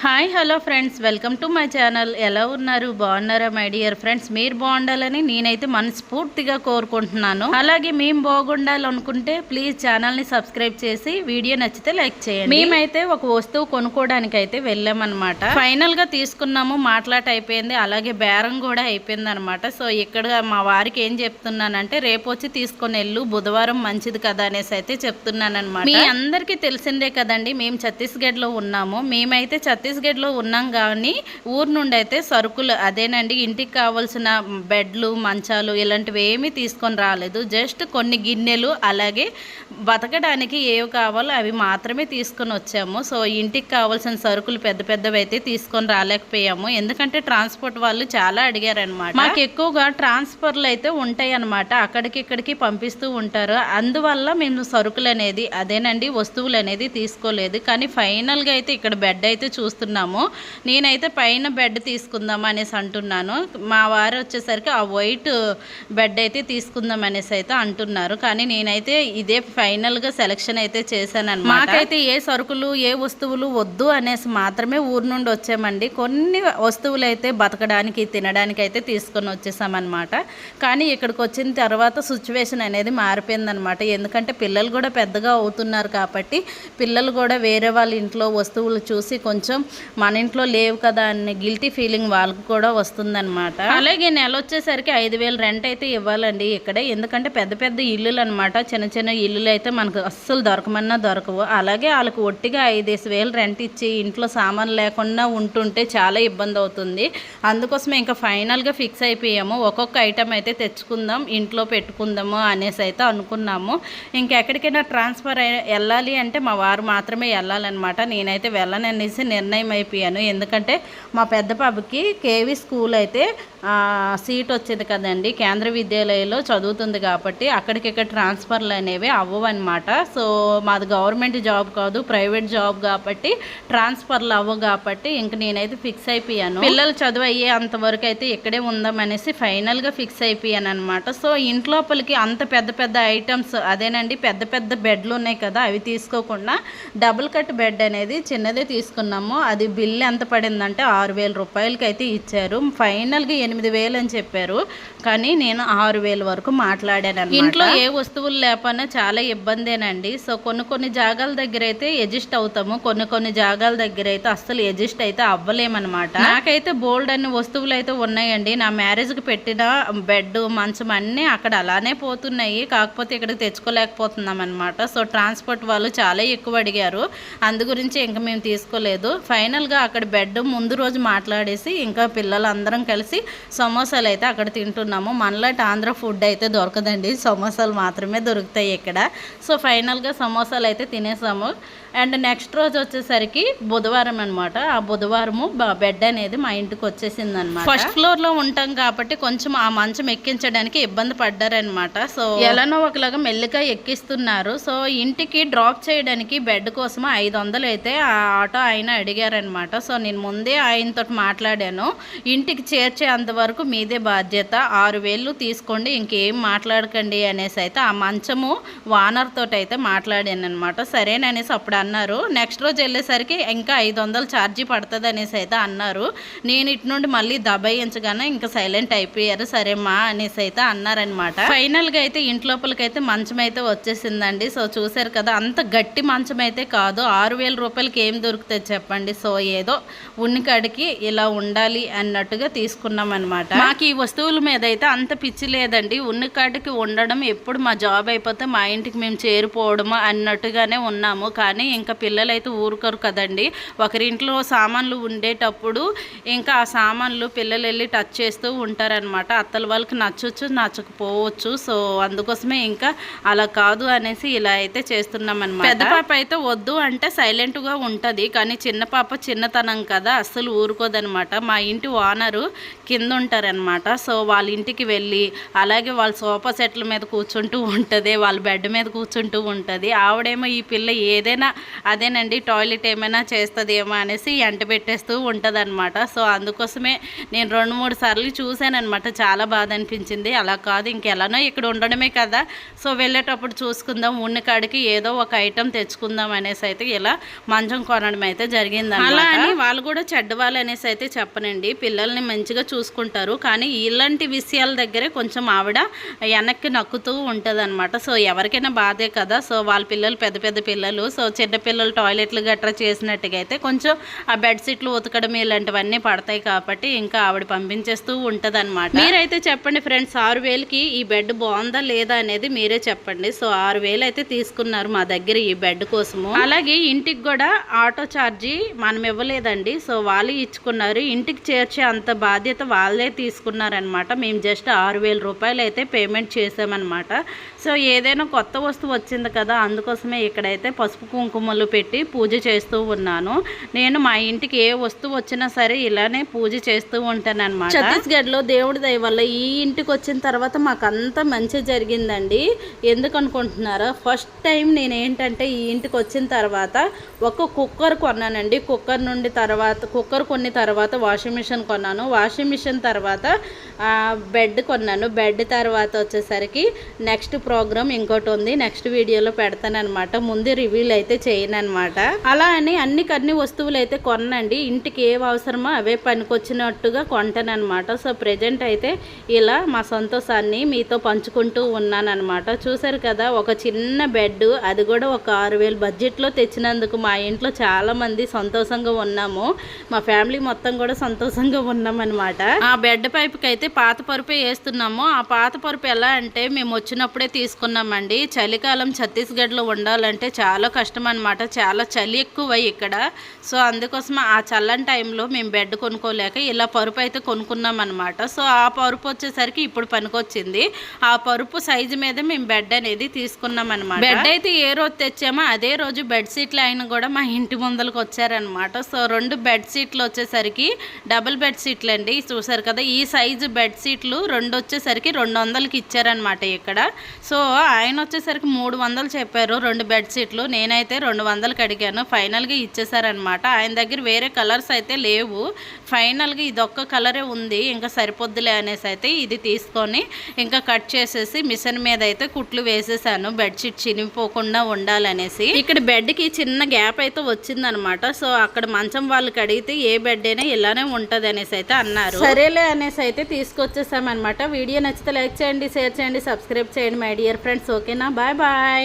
Hi hello friends. Welcome to my channel. ఎలా ఉన్నారు? బాగున్నారా మై డియర్ ఫ్రెండ్స్? మీరు బాగుండాలని నేనైతే మనస్ఫూర్తిగా కోరుకుంటున్నాను. అలాగే మేము బాగుండాలి అనుకుంటే ప్లీజ్ ఛానల్ని సబ్స్క్రైబ్ చేసి వీడియో నచ్చితే లైక్ చేయండి. మేమైతే ఒక వస్తువు కొనుక్కోవడానికి అయితే వెళ్ళామన్నమాట. ఫైనల్గా తీసుకున్నాము. మాట్లాట అయిపోయింది. అలాగే బేరం కూడా అయిపోయింది అనమాట సో ఇక్కడ మా వారికి ఏం చెప్తున్నానంటే రేపు వచ్చి తీసుకొని వెళ్ళు. బుధవారం మంచిది కదా అనేసి అయితే చెప్తున్నాను అనమాట మీ అందరికీ తెలిసిందే కదండి. మేము ఛత్తీస్గఢ్లో ఉన్నాము. మేమైతే ఛత్తీస్గఢ్లో ఉన్నాం కానీ ఊరు నుండి అయితే సరుకులు అదేనండి. ఇంటికి కావాల్సిన బెడ్లు మంచాలు ఇలాంటివి ఏమీ తీసుకొని రాలేదు. జస్ట్ కొన్ని గిన్నెలు అలాగే బతకడానికి ఏవి కావాలో అవి మాత్రమే తీసుకొని వచ్చాము. సో ఇంటికి కావాల్సిన సరుకులు పెద్ద పెద్దవి అయితే తీసుకొని రాలేకపోయాము. ఎందుకంటే ట్రాన్స్పోర్ట్ వాళ్ళు చాలా అడిగారనమాట మాకు ఎక్కువగా ట్రాన్స్ఫర్లు అయితే ఉంటాయి అనమాట అక్కడికి ఇక్కడికి పంపిస్తూ ఉంటారు. అందువల్ల మేము సరుకులు అనేది అదేనండి వస్తువులు అనేది తీసుకోలేదు. కానీ ఫైనల్గా అయితే ఇక్కడ బెడ్ అయితే చూస్తున్నాము. నేనైతే పైన బెడ్ తీసుకుందాం అనేసి అంటున్నాను. మా వారు వచ్చేసరికి ఆ వైట్ బెడ్ అయితే తీసుకుందాం అనేసి అయితే అంటున్నారు. కానీ నేనైతే ఇదే ఫైనల్గా సెలెక్షన్ అయితే చేశాను అనమాట మాకైతే ఏ సరుకులు ఏ వస్తువులు వద్దు అనేసి మాత్రమే ఊరు నుండి వచ్చామండి. కొన్ని వస్తువులు అయితే బతకడానికి తినడానికి అయితే తీసుకొని వచ్చేసామన్నమాట. కానీ ఇక్కడికి వచ్చిన తర్వాత సిచ్యువేషన్ అనేది మారిపోయిందనమాట ఎందుకంటే పిల్లలు కూడా పెద్దగా అవుతున్నారు కాబట్టి పిల్లలు కూడా వేరే వాళ్ళ ఇంట్లో వస్తువులు చూసి కొంచెం మన ఇంట్లో లేవు కదా అనే గిల్టీ ఫీలింగ్ వాళ్ళకు కూడా వస్తుందన్నమాట. అలాగే నెల వచ్చేసరికి ఐదు వేలు రెంట్ అయితే ఇవ్వాలండి ఇక్కడే. ఎందుకంటే పెద్ద పెద్ద ఇల్లులు అనమాట చిన్న చిన్న ఇల్లులు అయితే మనకు అస్సలు దొరకమన్నా దొరకవు. అలాగే వాళ్ళకి ఒట్టిగా ఐదేసి వేలు రెంట్ ఇచ్చి ఇంట్లో సామాన్ లేకుండా ఉంటుంటే చాలా ఇబ్బంది అవుతుంది. అందుకోసమే ఇంకా ఫైనల్గా ఫిక్స్ అయిపోయాము. ఒక్కొక్క ఐటెం అయితే తెచ్చుకుందాం ఇంట్లో పెట్టుకుందాము అనేసి అయితే అనుకున్నాము. ఇంకెక్కడికైనా ట్రాన్స్ఫర్ వెళ్ళాలి అంటే మా వారు మాత్రమే వెళ్ళాలన్నమాట. నేనైతే వెళ్ళననేసి నిర్ణయం అయిపోయాను. ఎందుకంటే మా పెద్ద పాపకి కేవీ స్కూల్ అయితే సీట్ వచ్చేది కదండి. కేంద్ర విద్యాలయంలో చదువుతుంది కాబట్టి అక్కడికి ఇక్కడ ట్రాన్స్ఫర్లు అనేవి అనమాట సో మాది గవర్నమెంట్ జాబ్ కాదు ప్రైవేట్ జాబ్ కాబట్టి ట్రాన్స్ఫర్లు అవ్వవు కాబట్టి ఇంక నేనైతే ఫిక్స్ అయిపోయాను. పిల్లలు చదువు అయ్యే అంతవరకు అయితే ఇక్కడే ఉందాం అనేసి ఫైనల్గా ఫిక్స్ అయిపోయాను అనమాట సో ఇంట్లోపలికి అంత పెద్ద పెద్ద ఐటమ్స్ అదేనండి పెద్ద పెద్ద బెడ్లు ఉన్నాయి కదా అవి తీసుకోకుండా డబుల్ కట్ బెడ్ అనేది చిన్నదే తీసుకున్నాము. అది బిల్ ఎంత పడిందంటే ఆరు వేల రూపాయలకి అయితే ఇచ్చారు. ఫైనల్గా ఎనిమిది వేలు అని చెప్పారు. కానీ నేను ఆరు వేల వరకు మాట్లాడాను ఇంట్లో ఏ వస్తువులు లేకపోయినా చాలా ఇబ్బందేనండి. సో కొన్ని కొన్ని జాగాల దగ్గర అయితే ఎడ్జస్ట్ అవుతాము. కొన్ని కొన్ని జాగాల దగ్గర అయితే అస్సలు ఎడ్జస్ట్ అయితే అవ్వలేమన్నమాట. నాకైతే బోల్డ్ అన్ని వస్తువులు అయితే ఉన్నాయండి. నా మ్యారేజ్కి పెట్టిన బెడ్ మంచం అన్నీ అక్కడ అలానే పోతున్నాయి. కాకపోతే ఇక్కడికి తెచ్చుకోలేకపోతున్నాం అనమాట సో ట్రాన్స్పోర్ట్ వాళ్ళు చాలా ఎక్కువ అడిగారు. అందు గురించి ఇంకా మేము తీసుకోలేదు. ఫైనల్గా అక్కడ బెడ్ ముందు రోజు మాట్లాడేసి ఇంకా పిల్లలందరం కలిసి సమోసాలు అయితే అక్కడ తింటున్నాము. మనలాంటి ఆంధ్ర ఫుడ్ అయితే దొరకదండి. సమోసాలు మాత్రమే దొరుకుతాయి ఇక్కడ. సో ఫైనల్గా సమోసాలు అయితే తినేసాము. అండ్ నెక్స్ట్ రోజు వచ్చేసరికి బుధవారం అనమాట ఆ బుధవారము బెడ్ అనేది మా ఇంటికి వచ్చేసింది అనమాట ఫస్ట్ ఫ్లోర్లో ఉంటాం కాబట్టి కొంచెం ఆ మంచం ఎక్కించడానికి ఇబ్బంది పడ్డారనమాట సో ఎలానో ఒకలాగా మెల్లిగా ఎక్కిస్తున్నారు. సో ఇంటికి డ్రాప్ చేయడానికి బెడ్ కోసం ఐదు వందలు అయితే ఆ ఆటో ఆయన అడిగారనమాట సో నేను ముందే ఆయనతో మాట్లాడాను. ఇంటికి చేర్చేంత వరకు మీదే బాధ్యత. ఆరు వేలు తీసుకోండి ఇంకేం మాట్లాడకండి అనేసి అయితే ఆ మంచము ఓనర్ తోటి అయితే మాట్లాడాను అనమాట సరేననేసి అప్పుడు అన్నారు. నెక్స్ట్ రోజు వెళ్ళేసరికి ఇంకా ఐదు వందలు ఛార్జీ పడుతుంది అనేసి అయితే అన్నారు. నేను ఇటు నుండి మళ్ళీ దబాయించగానే ఇంకా సైలెంట్ అయిపోయారు. సరే మా అనేసి అయితే అన్నారనమాట ఫైనల్గా అయితే ఇంట్లోపలికి అయితే మంచం అయితే వచ్చేసిందండి. సో చూసారు కదా అంత గట్టి మంచం అయితే కాదు. ఆరు వేల రూపాయలకి ఏం దొరుకుతుంది చెప్పండి? సో ఏదో ఉన్నికాడికి ఇలా ఉండాలి అన్నట్టుగా తీసుకున్నాం అనమాట మాకు ఈ వస్తువుల మీద అయితే అంత పిచ్చి లేదండి. ఉన్నికాడికి ఉండడం ఎప్పుడు మా జాబ్ అయిపోతే మా ఇంటికి మేము చేరిపోవడము అన్నట్టుగానే ఉన్నాము. కానీ ఇంకా పిల్లలైతే ఊరుకోరు కదండి. ఒకరింట్లో సామాన్లు ఉండేటప్పుడు ఇంకా ఆ సామాన్లు పిల్లలు వెళ్ళి టచ్ చేస్తూ ఉంటారనమాట అత్తల వాళ్ళకి నచ్చొచ్చు నచ్చకపోవచ్చు. సో అందుకోసమే ఇంకా అలా కాదు అనేసి ఇలా అయితే చేస్తున్నాం అనమాట పెద్ద పాప అయితే వద్దు అంటే సైలెంట్గా ఉంటుంది. కానీ చిన్న పాప చిన్నతనం కదా అస్సలు ఊరుకోదనమాట మా ఇంటి ఓనరు కింద ఉంటారనమాట సో వాళ్ళ ఇంటికి వెళ్ళి అలాగే వాళ్ళ సోఫా సెట్ల మీద కూర్చుంటూ ఉంటుంది. వాళ్ళ బెడ్ మీద మీద కూర్చుంటూ ఉంటుంది. ఆవిడేమో ఈ పిల్ల ఏదైనా అదేనండి టాయిలెట్ ఏమైనా చేస్తుందేమో అనేసి ఎంట పెట్టేస్తూ ఉంటుంది అనమాట సో అందుకోసమే నేను రెండు మూడు సార్లు చూశానమాట చాలా బాధ అనిపించింది. అలా కాదు ఇంకెలానో ఇక్కడ ఉండడమే కదా. సో వెళ్ళేటప్పుడు చూసుకుందాం ఉన్న కాడికి ఏదో ఒక ఐటెం తెచ్చుకుందాం అనేసి అయితే ఇలా మంచం కొనడం అయితే జరిగింది అలా అని వాళ్ళు కూడా చెడ్డవాళ్ళు అనేసి అయితే చెప్పనండి. పిల్లల్ని మంచిగా చూసుకుంటారు. కానీ ఇలాంటి విషయాల దగ్గరే కొంచెం ఆవిడ వెనక్కి నక్కుతూ ఉంటుంది అనమాట సో ఎవరికైనా బాధే కదా. సో వాళ్ళ పిల్లలు పెద్ద పెద్ద పిల్లలు. సో చిన్న పిల్లలు టాయిలెట్లు గట్రా చేసినట్టుగా అయితే కొంచెం ఆ బెడ్షీట్లు ఉతకడం ఇలాంటివన్నీ పడతాయి కాబట్టి ఇంకా ఆవిడ పంపించేస్తూ ఉంటుంది అనమాట మీరైతే చెప్పండి ఫ్రెండ్స్ ఆరు వేలకి ఈ బెడ్ బాగుందా లేదా అనేది మీరే చెప్పండి. సో ఆరు వేలు అయితే తీసుకున్నారు మా దగ్గర ఈ బెడ్ కోసము. అలాగే ఇంటికి కూడా ఆటో ఛార్జీ మనం ఇవ్వలేదండి. సో వాళ్ళు ఇచ్చుకున్నారు. ఇంటికి చేర్చే అంత బాధ్యత వాళ్ళే తీసుకున్నారనమాట మేము జస్ట్ ఆరు వేల రూపాయలు అయితే పేమెంట్ చేసామన్నమాట సో ఏదైనా కొత్త వస్తువు వచ్చింది కదా అందుకోసమే ఇక్కడైతే పసుపు కుంకుమలు పెట్టి పూజ చేస్తూ ఉన్నాను. నేను మా ఇంటికి ఏ వస్తువు వచ్చినా సరే ఇలానే పూజ చేస్తూ ఉంటాను అనమాట ఛత్తీస్గఢ్లో దేవుడి దయ వల్ల ఈ ఇంటికి వచ్చిన తర్వాత మాకు మంచి జరిగిందండి. ఎందుకు అనుకుంటున్నారా ఫస్ట్ టైం నేను ఏంటంటే ఈ ఇంటికి వచ్చిన తర్వాత ఒక కుక్కర్ కొన్నానండి. కుక్కర్ నుండి తర్వాత కుక్కర్ కొన్ని తర్వాత వాషింగ్ మిషన్ కొన్నాను. వాషింగ్ మిషన్ తర్వాత బెడ్ కొన్నాను. బెడ్ తర్వాత వచ్చేసరికి నెక్స్ట్ ప్రోగ్రామ్ ఇంకోటి ఉంది. నెక్స్ట్ వీడియోలో పెడతానమాట ముందు రివ్యూలు అయితే చేయను అనమాట అలా అని అన్ని కన్ని వస్తువులు అయితే కొనండి ఇంటికి ఏం అవసరమో అవే పనికొచ్చినట్టుగా కొంటానమాట సో ప్రజెంట్ అయితే ఇలా మా సంతోషాన్ని మీతో పంచుకుంటూ ఉన్నానన్నమాట. చూసారు కదా ఒక చిన్న బెడ్ అది కూడా ఒక ఆరు వేలు బడ్జెట్లో తెచ్చినందుకు మా ఇంట్లో చాలామంది సంతోషంగా ఉన్నాము. మా ఫ్యామిలీ మొత్తం కూడా సంతోషంగా ఉన్నామన్నమాట. ఆ బెడ్ పైపుకి అయితే పాత పరుపే వేస్తున్నాము. ఆ పాత పరుపు ఎలా అంటే మేము వచ్చినప్పుడే తీసుకున్నామండి. చలికాలం ఛత్తీస్గఢ్లో ఉండాలంటే చాలా కష్టం అనమాట చాలా చలి ఎక్కువ ఇక్కడ. సో అందుకోసం ఆ చల్లని టైంలో మేము బెడ్ కొనుక్కోలేక ఇలా పరుపు అయితే కొనుక్కున్నాం అనమాట సో ఆ పరుపు వచ్చేసరికి ఇప్పుడు పనికొచ్చింది. ఆ పరుపు సైజు మీద మేము బెడ్ అనేది తీసుకున్నాం అనమాట బెడ్ అయితే ఏ రోజు తెచ్చామో అదే రోజు బెడ్ షీట్లు ఆయన కూడా మా ఇంటి ముందలకు వచ్చారనమాట సో రెండు బెడ్ షీట్లు వచ్చేసరికి డబుల్ బెడ్ షీట్లు అండి చూసారు కదా ఈ సైజు బెడ్ షీట్లు రెండు వచ్చేసరికి రెండు వందలకి ఇచ్చారనమాట ఇక్కడ. సో ఆయన వచ్చేసరికి మూడు వందలు చెప్పారు రెండు బెడ్షీట్లు నేనైతే రెండు వందలకి అడిగాను. ఫైనల్గా ఇచ్చేసారనమాట ఆయన దగ్గర వేరే కలర్స్ అయితే లేవు. ఫైనల్గా ఇది ఒక్క కలరే ఉంది ఇంకా సరిపోద్దులే అనేసి అయితే ఇది తీసుకొని ఇంకా కట్ చేసేసి మిషన్ మీద అయితే కుట్లు వేసేసాను. బెడ్షీట్ చినిగిపోకుండా ఉండాలనేసి. ఇక్కడ బెడ్కి చిన్న గ్యాప్ అయితే వచ్చిందనమాట సో అక్కడ మంచం వాళ్ళకి అడిగితే ఏ బెడ్ అయినా ఇలానే ఉంటుంది అనేసి అయితే అన్నారు. సరేలే అనేసి అయితే తీసుకొచ్చేసామన్నమాట. వీడియో నచ్చితే లైక్ చేయండి షేర్ చేయండి సబ్స్క్రైబ్ చేయండి మై డియర్ ఫ్రెండ్స్ ఓకేనా బాయ్ ายบาย